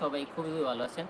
সবাই খুবই ভালো আছেন।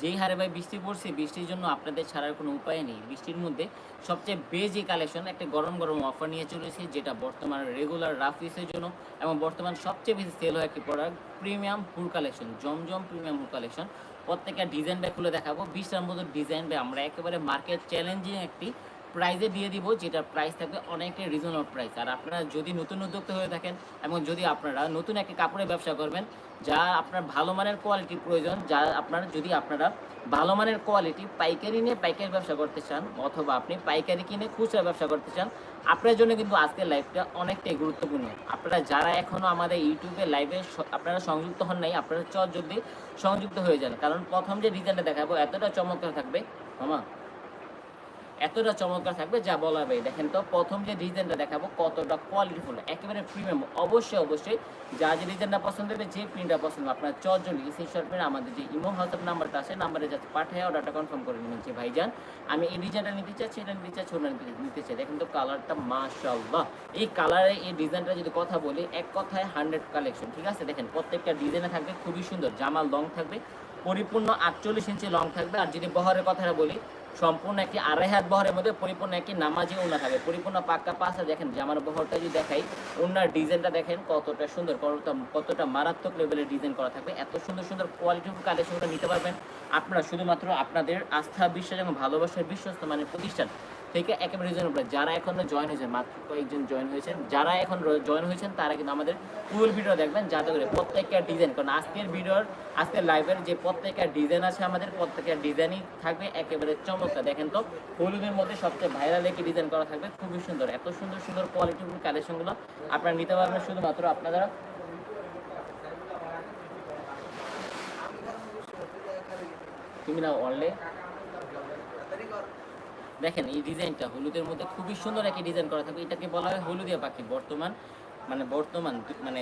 যেই হারে ভাই বৃষ্টি পড়ছে, বৃষ্টির জন্য আপনাদের ছাড়ার কোনো উপায় নেই। বৃষ্টির মধ্যে সবচেয়ে বেজি কালেকশন একটা গরম গরম অফার নিয়ে চলেছে, যেটা বর্তমান রেগুলার রাফ ইউজের জন্য এবং বর্তমান সবচেয়ে বেশি সেল হয় একটি প্রোডাক্ট প্রিমিয়াম ফুল কালেকশন জমজম প্রিমিয়াম ফুল কালেকশন প্রত্যেকটা ডিজাইন ব্যাগ খুলে দেখাবো। বিশটার মতো ডিজাইন ব্যাগ আমরা একেবারে মার্কেট চ্যালেঞ্জিং একটি প্রাইজে দিয়ে দিব যেটা প্রাইস থাকবে অনেকটাই রিজনেবল প্রাইস আর আপনারা যদি নতুন উদ্যোক্তা হয়ে থাকেন এবং যদি আপনারা নতুন একটা কাপড়ের ব্যবসা করবেন, যা আপনার ভালো মানের কোয়ালিটি প্রয়োজন, যা আপনার, যদি আপনারা ভালো মানের কোয়ালিটি পাইকারি নিয়ে পাইকারি ব্যবসা করতে চান, অথবা আপনি পাইকারি কিনে খুচরা ব্যবসা করতে চান, আপনার জন্য কিন্তু আজকের লাইভটা অনেকটাই গুরুত্বপূর্ণ। আপনারা যারা এখনও আমাদের ইউটিউবে লাইভে আপনারা সংযুক্ত হন নাই, আপনারা চট জলদি সংযুক্ত হয়ে যান। কারণ প্রথম যে ডিজাইনটা দেখাবো, এতটা চমৎকার থাকবে। মামা এতটা চমৎকার থাকবে যা বলার ভাই দেখেন তো প্রথম যে ডিজাইনটা দেখাবো কতটা কোয়ালিটিফুল একেবারে প্রিমিয়াম অবশ্যই অবশ্যই যা যে ডিজাইনটা পছন্দ হবে যে প্রিন্টটা পছন্দ হবে, আপনার চটজলি সেই শর্টের আমাদের যে ইমো হোয়াটসঅ্যাপ নাম্বারটা আছে নাম্বারে যাতে পাঠায় অর্ডারটা কনফার্ম করে নেবেন যে ভাইজান আমি এই ডিজাইনটা নিতে চাচ্ছি এটা নিতে চাচ্ছি ওটা নিতে- চাই। দেখেন তো কালারটা মাশাআল্লাহ। এই কালারে এই ডিজাইনটা যদি কথা বলি এক কথায় হান্ড্রেড কালেকশন ঠিক আছে? দেখেন প্রত্যেকটা ডিজাইনে থাকবে খুবই সুন্দর জামাল লং থাকবে পরিপূর্ণ আটচল্লিশ ইঞ্চি লং থাকবে। আর যদি বহরের কথাটা বলি সম্পূর্ণ একটি আড়াই হাত বহরের মধ্যে পরিপূর্ণ একটি নামাজি উন্না থাকবে পরিপূর্ণ পাক্কা পাশে দেখেন জামার বহরটা যদি দেখাই, উন্নার ডিজাইনটা দেখেন কতটা সুন্দর, কতটা কতটা মারাত্মক লেভেলের ডিজাইন করা থাকবে। এত সুন্দর সুন্দর কোয়ালিটিফুল কালেকশনটা নিতে পারবেন। আপনারা শুধুমাত্র আপনাদের আস্থা, বিশ্বাস এবং ভালোবাসার বিশ্বস্ত মানে প্রতিষ্ঠান থেকে একেবারে রিজনেবল যারা এখনও জয়েন হয়েছেন, মাত্র কয়েকজন জয়েন হয়েছেন, যারা এখন জয়েন হয়েছেন, তারা কিন্তু আমাদের ফুল ভিডিও দেখবেন, যাতে করে প্রত্যেকটা ডিজাইন কারণ আজকের ভিডিওর আজকের লাইভের যে প্রত্যেকটা ডিজাইন আছে আমাদের, প্রত্যেকটা ডিজাইনই থাকবে একেবারে চমৎকার। দেখেন তো, হলুদের মধ্যে সবচেয়ে ভাইরাল একটি ডিজাইন করা থাকবে, খুবই সুন্দর। এত সুন্দর সুন্দর কোয়ালিটিফুল কালেকশনগুলো আপনারা নিতে পারবেন শুধুমাত্র আপনারা। তুমি না অনলাইন? দেখেন, এই ডিজাইনটা হলুদের মধ্যে খুবই সুন্দর একটি ডিজাইন করা থাকবে। এটাকে বলা হয় হলুদিয়া পাখি। বর্তমান মানে বর্তমান মানে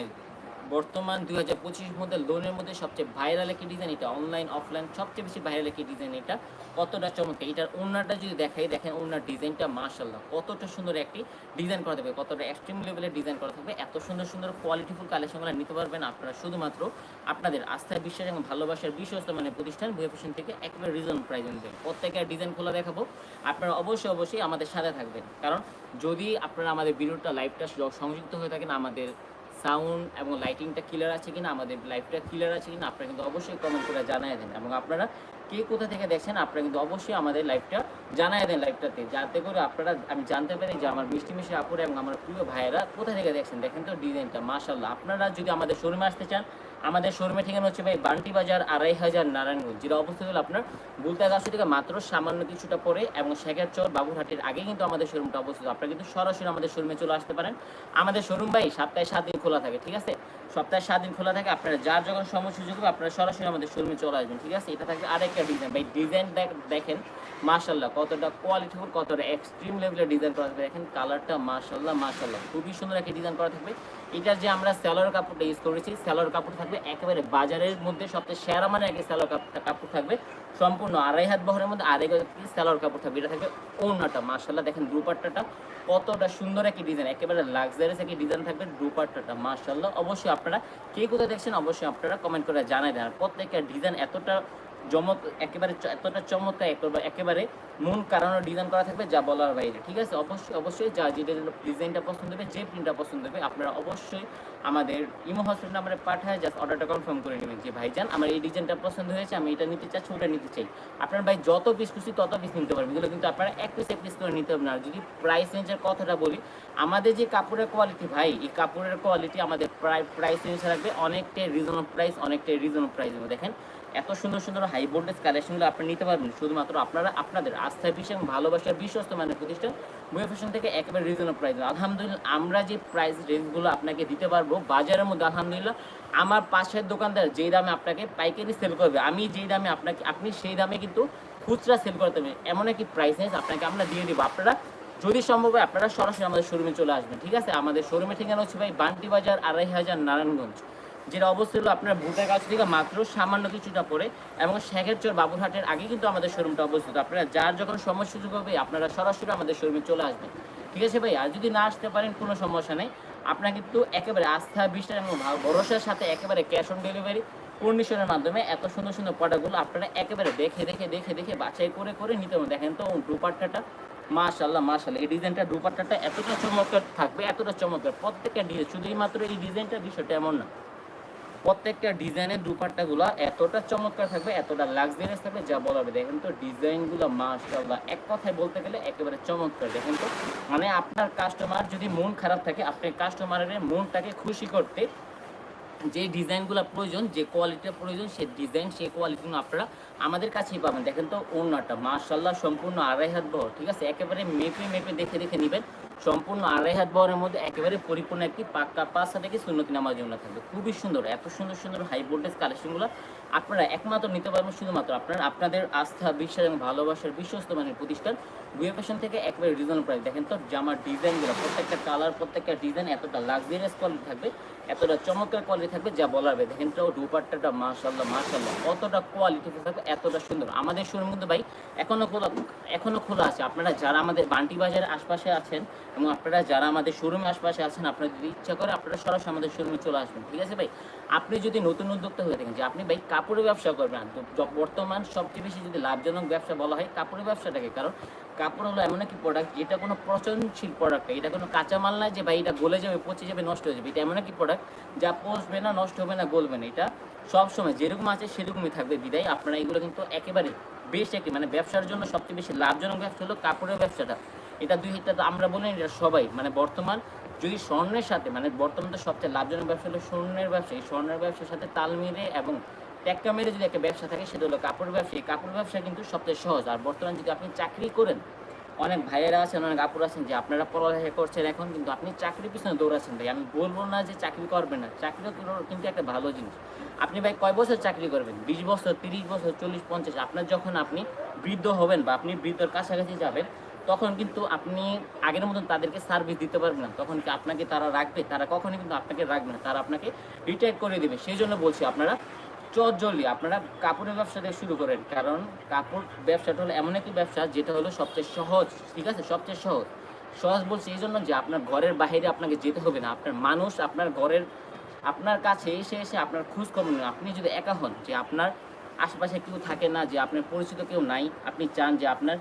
বর্তমান দুই হাজার পঁচিশ মধ্যে লোনের মধ্যে সবচেয়ে ভাইরাল একটি ডিজাইন এটা অনলাইন অফলাইন সবচেয়ে বেশি ভাইরাল একটি ডিজাইন এটা। কতটা চমৎকার। এটার ওনারটা যদি দেখাই, দেখেন ওনার ডিজাইনটা মার্শাল্লাহ কতটা সুন্দর একটি ডিজাইন করা থাকবে, কতটা এক্সট্রিম লেভেলের ডিজাইন করা থাকবে, এত সুন্দর সুন্দর কোয়ালিটিফুল কালেকশনগুলো নিতে পারবেন আপনারা। শুধুমাত্র আপনাদের আস্থায় বিশ্বাস এবং ভালোবাসার বিশ্বস্ত মানে প্রতিষ্ঠান ভুয়া থেকে একেবারে রিজন প্রাইজ দেবেন প্রত্যেকের ডিজাইন খোলা দেখাবো। আপনারা অবশ্যই অবশ্যই আমাদের সাথে থাকবেন। কারণ যদি আপনারা আমাদের ভিডিওটা লাইভটা সংযুক্ত হয়ে থাকেন, আমাদের সাউন্ড এবং লাইটিংটা ক্লিয়ার আছে কিনা, আমাদের লাইফটা ক্লিয়ার আছে কিনা, আপনারা কিন্তু অবশ্যই কমেন্ট করে জানিয়ে দেন এবং আপনারা কে কোথা থেকে দেখছেন, আপনারা কিন্তু অবশ্যই আমাদের লাইভটা জানিয়ে দেন লাইভটাতে যাতে করে আপনারা, আমি জানতে পারি যে আমার মিষ্টি মিষ্টি আপুরা এবং আমার প্রিয় ভাইয়েরা কোথা থেকে দেখছেন? দেখেন তো ডিজাইনটা মাশাল্লাহ আপনারা যদি আমাদের শোরুমে আসতে চান, আমাদের শোরুমে ঠিকানা হচ্ছে ভাই বান্টি বাজার, আড়াই হাজার নারায়ণগঞ্জ। যেটা অবস্থিত হলো আপনার বুলতাগাছি থেকে মাত্র সামান্য কিছুটা পরে এবং শেখার চর বাবুরহাটের আগে কিন্তু আমাদের শোরুমটা অবস্থিত। আপনারা কিন্তু সরাসরি আমাদের শোরুমে চলে আসতে পারেন। আমাদের শোরুম ভাই সপ্তাহে সাত দিন খোলা থাকে, ঠিক আছে? সপ্তাহে সাত দিন খোলা থাকে, আপনারা যার যখন সময় সুযোগ হবে, আপনারা সরাসরি আমাদের শোরুমে চলে আসবেন, ঠিক আছে? এটা থাকবে আরেকটা ডিজাইন ভাই ডিজাইন দেখেন মার্শাল্লাহ কতটা কোয়ালিটি কোয়ালিটিফুল কতটা এক্সট্রিম লেভেলের ডিজাইন করা থাকবে। দেখেন কালারটা মার্শাল্লাহ মাশাল্লাহ খুবই সুন্দর একটা ডিজাইন করা থাকবে। এটা যে আমরা স্যালোর কাপড়টা ইউজ করেছি স্যালোর কাপড় থাকবে একেবারে বাজারের মধ্যে সবচেয়ে সেরা মানে একটা স্যালোর কাপড় থাকবে। সম্পূর্ণ আড়াই হাত বহরের মধ্যে আড়াই সালোয়ার কাপড় থাকবে। এটা থাকবে ওনাটা মার্শাল্লাহ দেখেন দুপাট্টাটা কতটা সুন্দর একটি ডিজাইন একেবারে লাক্সারিয়াস একটি ডিজাইন থাকবে দুপাট্টাটা মার্শাল্লাহ অবশ্যই আপনারা কে কোথায় দেখছেন, অবশ্যই আপনারা কমেন্ট করে জানাই দেন প্রত্যেকটা ডিজাইন এতটা জমক একেবারে এতটা চমৎকার একেবারে- মন কারণে ডিজাইন করা থাকবে যা বলার বাইরে, ঠিক আছে? অবশ্যই অবশ্যই যা যে ডিজাইনটা পছন্দ হবে, যে প্রিন্টটা পছন্দ হবে, আপনারা অবশ্যই আমাদের ইমো হসপিটাল নাম্বারে পাঠায় জাস্ট অর্ডারটা কনফার্ম করে নেবেন যে, ভাইজান, আমার এই ডিজাইনটা পছন্দ হয়েছে, আমি এটা নিতে চাচ্ছি, ওটা নিতে চাই। আপনার ভাই যত পিস খুশি তত পিস নিতে পারবেন এগুলো কিন্তু আপনারা এক পিস এক পিস করে নিতে হবে না। যদি প্রাইস রেঞ্জের কথাটা বলি, আমাদের যে কাপড়ের কোয়ালিটি ভাই, এই কাপড়ের কোয়ালিটি আমাদের প্রায় প্রাইস রেঞ্জ রাখবে অনেকটাই রিজনেবল প্রাইস অনেকটাই রিজনেবল প্রাইস দেখেন এত সুন্দর সুন্দর হাই ভোল্টেজ কালেকশনগুলো আপনি নিতে পারবেন। শুধুমাত্র আপনারা আপনাদের আস্থা বিষয় এবং ভালোবাসার বিশ্বস্ত মানের প্রতিষ্ঠান বইয়ে ফ্যাশন থেকে একেবারে রিজনেবল প্রাইস আলহামদুলিল্লাহ, আমরা যে প্রাইস রেঞ্জগুলো আপনাকে দিতে পারব, বাজারের মধ্যে আলহামদুলিল্লাহ, আমার পাশের দোকানদার যেই দামে আপনাকে পাইকারি সেল করবে, আমি যেই দামে আপনাকে, আপনি সেই দামে কিন্তু খুচরা সেল করতে পারবেন। এমন একটি প্রাইস রেঞ্জ আপনাকে আমরা দিয়ে দিব। আপনারা যদি সম্ভব হয়, আপনারা সরাসরি আমাদের শোরুমে চলে আসবেন, ঠিক আছে? আমাদের শোরুমে ঠিকানা হচ্ছে ভাই বান্টি বাজার আড়াই হাজার নারায়ণগঞ্জ। যেটা অবস্থিত আপনার ভুটার কাছ থেকে মাত্র সামান্য কিছুটা পরে এবং শেখের চর বাবুরহাটের আগে কিন্তু আমাদের শোরুমটা অবস্থিত। আপনারা যার যখন সময় সুযোগ হবে, আপনারা সরাসরি আমাদের শোরুমে চলে আসবেন। ঠিক আছে ভাই? আর যদি না আসতে পারেন, কোনো সমস্যা নেই। আপনার কিন্তু একেবারে আস্থা, বিশ্বাস এবং ভরসার সাথে একেবারে ক্যাশ অন ডেলিভারি কন্ডিশনের মাধ্যমে এত সুন্দর সুন্দর প্রোডাক্টগুলো আপনারা একেবারে দেখে দেখে দেখে দেখে বাছাই করে করে নিতে হবে। দেখেন তো দুপাট্টাটা মাশাল্লাহ মাশাল্লাহ এই ডিজাইনটা দুপাট্টাটা এতটা চমৎকার থাকবে, এতটা চমৎকার। প্রত্যেকটা ডিজাইন শুধুই মাত্র এই ডিজাইনটা বিষয়টা এমন না। প্রত্যেকটা ডিজাইনের দুপাট্টাগুলো এতটা চমৎকার থাকবে, এতটা লাক্সারিয়াস থাকবে, যা বলা হবে। দেখেন তো, ডিজাইনগুলো মাশাআল্লাহ। এক কথায় বলতে গেলে একেবারে চমৎকার। দেখেন তো মানে আপনার কাস্টমার যদি মন খারাপ থাকে, আপনি কাস্টমারের মনটাকে খুশি করতে যে ডিজাইনগুলো প্রয়োজন, যে কোয়ালিটির প্রয়োজন সেই ডিজাইন সেই কোয়ালিটিগুলো আপনারা আমাদের কাছেই পাবেন। দেখেন তো ওনাটা মার্শাল্লাহ সম্পূর্ণ আড়াই হাত বহর ঠিক আছে? একেবারে মেপে মেপে দেখে দেখে নেবেন। সম্পূর্ণ আড়াই হাত বহরের মধ্যে একেবারে পরিপূর্ণ একটি পাক্কা পাঁচ থেকে সুন্নতি নামাজ জন্য থাকবে। খুবই সুন্দর, এত সুন্দর সুন্দর হাই ভোল্টেজ কালেকশনগুলো আপনারা একমাত্র নিতে পারবেন শুধুমাত্র আপনার, আপনাদের আস্থা, বিশ্বাস এবং ভালোবাসার বিশ্বস্ত মানের প্রতিষ্ঠান বুয়ে ফ্যাশন থেকে একবারে রিজনেবল প্রাইস দেখেন তো জামার ডিজাইনগুলো, প্রত্যেকটা কালার প্রত্যেকটা ডিজাইন এতটা লাক্সারিয়াস কোয়ালিটি থাকবে, এতটা চমৎকার কোয়ালিটি থাকবে যা বলার দেখেন তো, দুপাট্টাটা মাশাল্লাহ মাশাল্লাহ কতটা কোয়ালিটি থাকবে এতটা সুন্দর। আমাদের শোরুম কিন্তু ভাই এখনও খোলা এখনও খোলা আছে। আপনারা যারা আমাদের বান্টি বাজারের আশপাশে আছেন এবং আপনারা যারা আমাদের শোরুমের আশপাশে আছেন, আপনারা যদি ইচ্ছা করে আপনারা সরাসরি আমাদের শোরুমে চলে আসবেন, ঠিক আছে ভাই? আপনি যদি নতুন উদ্যোক্তা হয়ে থাকেন, যে আপনি ভাই কাপড়ের ব্যবসা করবেন, তো বর্তমান সবচেয়ে বেশি যদি লাভজনক ব্যবসা বলা হয় কাপড়ের ব্যবসাটাকে, কারণ কাপড় হলো এমন একটি প্রোডাক্ট যেটা কোনো পচনশীল প্রোডাক্ট এটা কোনো কাঁচামাল নয় যে ভাই এটা গলে যাবে, পচে যাবে, নষ্ট হয়ে যাবে, এটা এমন একটি প্রোডাক্ট যা পচবে না, নষ্ট হবে না, গলবে না, এটা সবসময় যেরকম আছে সেরকমই থাকবে, বিদায়। আপনারা এগুলো কিন্তু একেবারে বেশ একটি মানে ব্যবসার জন্য সবচেয়ে বেশি লাভজনক ব্যবসা হলো কাপড়ের ব্যবসাটা। এটা দুই এটা আমরা বলি এটা সবাই। মানে বর্তমান যদি স্বর্ণের সাথে মানে বর্তমান তো সবচেয়ে লাভজনক ব্যবসা হলো স্বর্ণের ব্যবসা। এই স্বর্ণের ব্যবসার সাথে তাল মিলে এবং টেক্কা মেরে যদি একটা ব্যবসা থাকে, সেটা হলো কাপড় ব্যবসা। এই কাপড় ব্যবসা কিন্তু সবচেয়ে সহজ। আর বর্তমানে যদি আপনি চাকরি করেন, অনেক ভাইয়েরা আছেন, অনেক আপুর আছেন যে আপনারা পড়ালেখা করছেন এখন, কিন্তু আপনি চাকরির পিছনে দৌড়াচ্ছেন ভাই। আমি বলব না যে চাকরি করবেন না। চাকরিও কিন্তু একটা ভালো জিনিস। আপনি ভাই কয় বছর চাকরি করবেন? বিশ বছর, তিরিশ বছর, চল্লিশ, পঞ্চাশ। আপনার যখন আপনি বৃদ্ধ হবেন বা আপনি বৃদ্ধর কাছাকাছি যাবেন তখন কিন্তু আপনি আগের মতন তাদেরকে সার্ভিস দিতে পারবেন না। তখন কি আপনাকে তারা রাখবে? তারা কখনই কিন্তু আপনাকে রাখবে না। তারা আপনাকে রিটায়ার করে দেবে। সেই জন্য বলছি আপনারা চটজলদি আপনারা কাপড়ের ব্যবসা দিয়ে শুরু করেন। কারণ কাপড় ব্যবসাটা হলো এমন একটি ব্যবসা যেটা হলো সবচেয়ে সহজ। ঠিক আছে? সবচেয়ে সহজ। সহজ বলছি এই জন্য যে আপনার ঘরের বাইরে আপনাকে যেতে হবে না। আপনার মানুষ আপনার ঘরের, আপনার কাছে এসে এসে আপনার খোঁজ খবর নেন। আপনি যদি একা হন যে আপনার আশেপাশে কেউ থাকে না, যে আপনার পরিচিত কেউ নাই, আপনি চান যে আপনার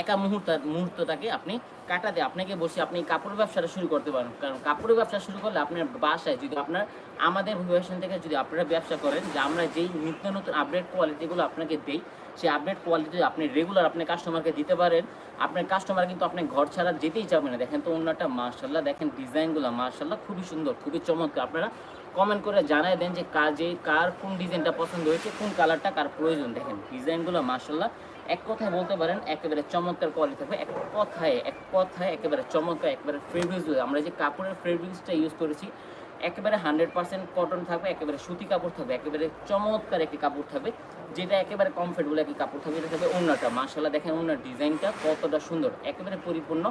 একা মুহূর্ত, মুহূর্তটাকে আপনি কাটাতে, আপনাকে বসে আপনি কাপড় ব্যবসাটা শুরু করতে পারেন কারণ কাপড়ের ব্যবসা শুরু করলে আপনার বাসায় যদি আপনার, আমাদের ভূষণ থেকে যদি আপনারা ব্যবসা করেন, যে আমরা যেই নিত্য নতুন আপডেট কোয়ালিটিগুলো আপনাকে দেই, সেই আপডেট কোয়ালিটি আপনি রেগুলার আপনি কাস্টমারকে দিতে পারেন। আপনার কাস্টমার কিন্তু আপনি ঘর ছাড়া যেতেই চাবে না। দেখেন তো অন্যটা মার্শাল্লাহ দেখেন ডিজাইনগুলো মার্শাল্লাহ খুবই সুন্দর, খুবই চমৎকার। আপনারা কমেন্ট করে জানাই দেন যে যে কার কোন ডিজাইনটা পছন্দ হয়েছে, কোন কালারটা কার প্রয়োজন। দেখেন ডিজাইনগুলো মার্শাল্লাহ এক কথায় বলতে পারেন, একেবারে চমৎকার কোয়ালিটি থাকবে। এক কথায় এক কথায় একেবারে চমৎকার, একেবারে ফেব্রিক্স আমরা যে কাপড়ের ফেব্রিক্সটা ইউজ করেছি, একেবারে হান্ড্রেড পার্সেন্ট কটন থাকবে, একেবারে সুতি কাপড় থাকবে, একেবারে চমৎকার একটি কাপড় থাকবে, যেটা একেবারে কমফর্টেবল একটি কাপড় থাকবে, এটা থাকবে অন্যটা মার্শাল্লাহ দেখেন ওনার ডিজাইনটা কতটা সুন্দর, একেবারে পরিপূর্ণ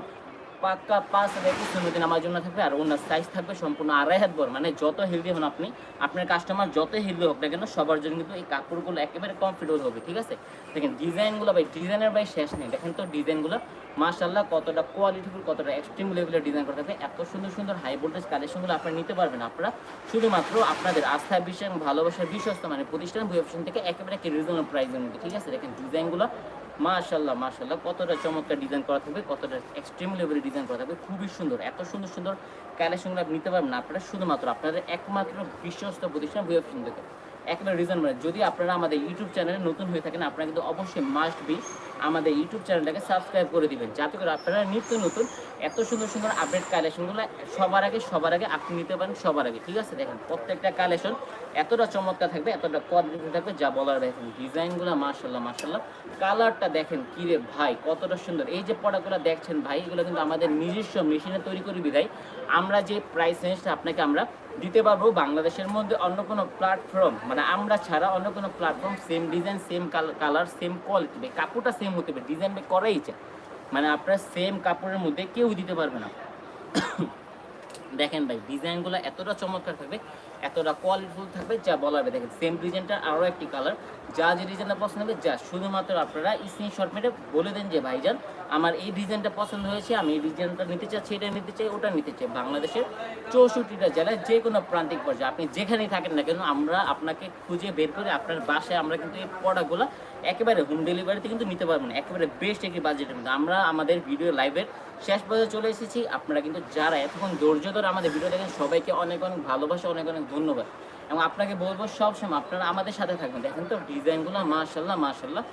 পাক্কা পাঁচ সুন্দর দিন আমার জন্য থাকবে, আর ওনার সাইজ থাকবে সম্পূর্ণ আড়াই হাত বড়। মানে যত হেলদি হন আপনি, আপনার কাস্টমার যত হেলদি হোক না কেন, সবার জন্য কিন্তু এই কাপড়গুলো একেবারে কমফর্টেবল হবে, ঠিক আছে? দেখেন ডিজাইনগুলো ভাই ডিজাইনের ভাই শেষ নেই। দেখেন তো ডিজাইনগুলো মাশাল্লাহ কতটা কোয়ালিটিফুল কতটা এক্সট্রিম লেভেলের ডিজাইন করা থাকবে। এত সুন্দর সুন্দর হাই ভোল্টেজ কালেকশনগুলো আপনারা নিতে পারবেন আপনারা। শুধুমাত্র আপনাদের আস্থা, বিশ্বাস ভালোবাসার বিশ্বস্ত মানে প্রতিষ্ঠান বই অপশন থেকে একেবারে রিজনেবল প্রাইসের মধ্যে, ঠিক আছে? দেখেন ডিজাইনগুলো মাশাল্লাহ মাশাল্লাহ কতটা চমৎকার ডিজাইন করা থাকবে, কতটা এক্সট্রিম লেভেলের ডিজাইন করা থাকবে, খুবই সুন্দর। এত সুন্দর সুন্দর কালেকশনগুলো আপনি নিতে পারবেন আপনারা শুধুমাত্র আপনাদের একমাত্র বিশ্বস্ত প্রতিষ্ঠান অপশন থেকে। একেবারে রিজন মানে যদি আপনারা আমাদের ইউটিউব চ্যানেলে নতুন হয়ে থাকেন, আপনারা কিন্তু অবশ্যই মাস্ট বি আমাদের ইউটিউব চ্যানেলটাকে সাবস্ক্রাইব করে দিবেন। যাতে করে আপনারা নিত্য নতুন এত সুন্দর সুন্দর আপডেট কালেকশনগুলো সবার আগে সবার আগে আপনি নিতে পারেন, সবার আগে। ঠিক আছে? দেখেন, প্রত্যেকটা কালেকশন এতটা চমৎকার থাকবে, এতটা কোয়ালিটি থাকবে, যা বলার দেখেন ডিজাইনগুলো মার্শাল্লাহ মার্শাল্লাহ কালারটা দেখেন কিরে ভাই, কতটা সুন্দর। এই যে প্রোডাক্টগুলো দেখছেন ভাই, এগুলো কিন্তু আমাদের নিজস্ব মেশিনে তৈরি করে বিধায় আমরা যে প্রাইস রেঞ্জটা আপনাকে আমরা দিতে পারব বাংলাদেশের মধ্যে অন্য কোনো প্ল্যাটফর্ম মানে আমরা ছাড়া অন্য কোনো platform same design same colour same quality কাপড়টা সেম হতে পারে ডিজাইন করাই চায় মানে আপনার সেম কাপড়ের মধ্যে কেউ দিতে পারবে না। দেখেন ভাই ডিজাইনগুলো এতটা চমৎকার থাকবে, এতটা কোয়ালিটিফুল থাকবে, যা বলা হবে দেখেন সেম ডিজাইনটার আরও একটি কালার যা যে ডিজাইনটা পছন্দ হবে, যা শুধুমাত্র আপনারা স্ক্রিনশট মেরে বলে দেন যে ভাইজান আমার এই ডিজাইনটা পছন্দ হয়েছে, আমি এই ডিজাইনটা নিতে চাচ্ছি, এটা নিতে চাই, ওটা নিতে চাই। বাংলাদেশের চৌষট্টিটা জেলায় যে কোনো প্রান্তিক পর্যায়ে, আপনি যেখানেই থাকেন না কেন, আমরা আপনাকে খুঁজে বের করে আপনার বাসায় আমরা কিন্তু এই প্রোডাক্টগুলো একেবারে হোম ডেলিভারিতে কিন্তু নিতে পারব না, একেবারে বেস্ট একটি বাজেটের মধ্যে। আমরা আমাদের ভিডিও লাইভের শেষ পর্যায়ে চলে এসেছি। আপনারা কিন্তু যারা এতক্ষণ ধৈর্য ধরে আমাদের ভিডিও দেখেন, সবাইকে অনেক অনেক ভালোবাসা, অনেক অনেক ধন্যবাদ। এবং আপনাকে বলব সবসময় আপনারা আমাদের সাথে থাকবেন। দেখেন তো ডিজাইনগুলো মার্শাল্লাহ মার্শাল্লাহ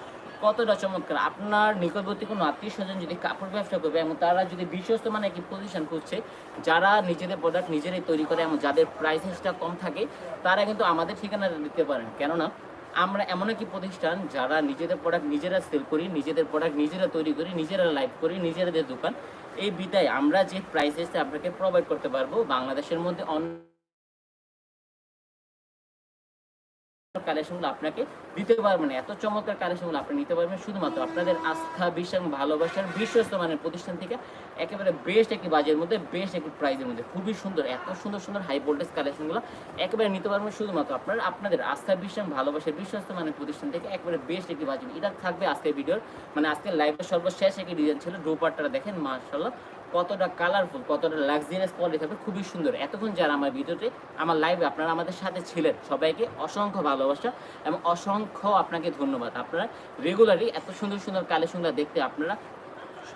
কতটা চমৎকার। আপনার নিকটবর্তী কোনো আত্মীয় স্বজন যদি কাপড় ব্যবসা করবে এবং তারা যদি বিশ্বস্ত মানে একটি পজিশন খুঁজছে, যারা নিজেদের প্রোডাক্ট নিজেরাই তৈরি করে এবং যাদের প্রাইসেসটা কম থাকে, তারা কিন্তু আমাদের ঠিকানাটা দিতে পারেন। কেননা, আমরা এমন একটি প্রতিষ্ঠান, যারা নিজেদের প্রোডাক্ট নিজেরা সেল করি, নিজেদের প্রোডাক্ট নিজেরা তৈরি করি, নিজেরা লাইভ করি, নিজেদের দোকান, এই বিদায় আমরা যে প্রাইসেসটা আপনাকে প্রোভাইড করতে পারব, বাংলাদেশের মধ্যে অন্য কালেকশনগুলো আপনাকে দিতে পারবেন এত চমৎকার কালেকশনগুলো আপনি নিতে পারবেন শুধুমাত্র আপনাদের আস্থা বিশ্বাস ভালোবাসার বিশ্বস্ত মানের প্রতিষ্ঠান থেকে একেবারে বেস্ট একটি বাজের মধ্যে বেস্ট একটি প্রাইজের মধ্যে। খুবই সুন্দর, এত সুন্দর সুন্দর হাই ভোল্টেজ কালেকশনগুলো একেবারে নিতে পারবেন শুধুমাত্র আপনার, আপনাদের আস্থা বিশ্বাস ভালোবাসার বিশ্বস্ত মানের প্রতিষ্ঠান থেকে একেবারে বেস্ট একটি বাজেট। এটা থাকবে আজকের ভিডিওর মানে আজকের লাইভের সর্বশেষ একটি ডিজাইন ছিল ডোপারটা দেখেন মার্শাল্লাহ কতটা কালারফুল কতটা লাক্সারিয়াস কোয়ালিটি থাকবে খুবই সুন্দর। এতক্ষণ যারা আমার ভিডিওতে, আমার লাইভে আপনারা আমাদের সাথে ছিলেন। সবাইকে অসংখ্য ভালোবাসা এবং অসংখ্য আপনাকে ধন্যবাদ। আপনারা রেগুলারই এত সুন্দর সুন্দর কালেকশনগুলো দেখতে আপনারা,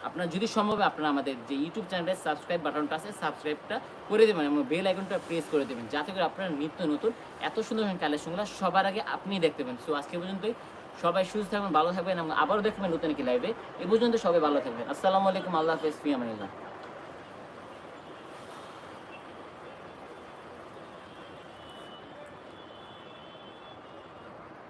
আপনার যদি সম্ভব আপনারা আমাদের যে ইউটিউব চ্যানেলের সাবস্ক্রাইব বাটনটা আছে সাবস্ক্রাইবটা করে দেবেন এবং বেল আইকনটা প্রেস করে দেবেন। যাতে করে আপনারা নিত্য নতুন এত সুন্দর কালেকশনগুলো সবার আগে আপনি দেখতে পাবেন সো আজকে পর্যন্তই। সবাই সুস্থ থাকবেন, ভালো থাকবেন, এবং আবারও দেখবেন নতুন কি লাইভে এ। পর্যন্ত সবাই ভালো থাকবেন। আসসালামু আলাইকুম, আল্লাহ হাফেজ ফি আমানিল্লাহ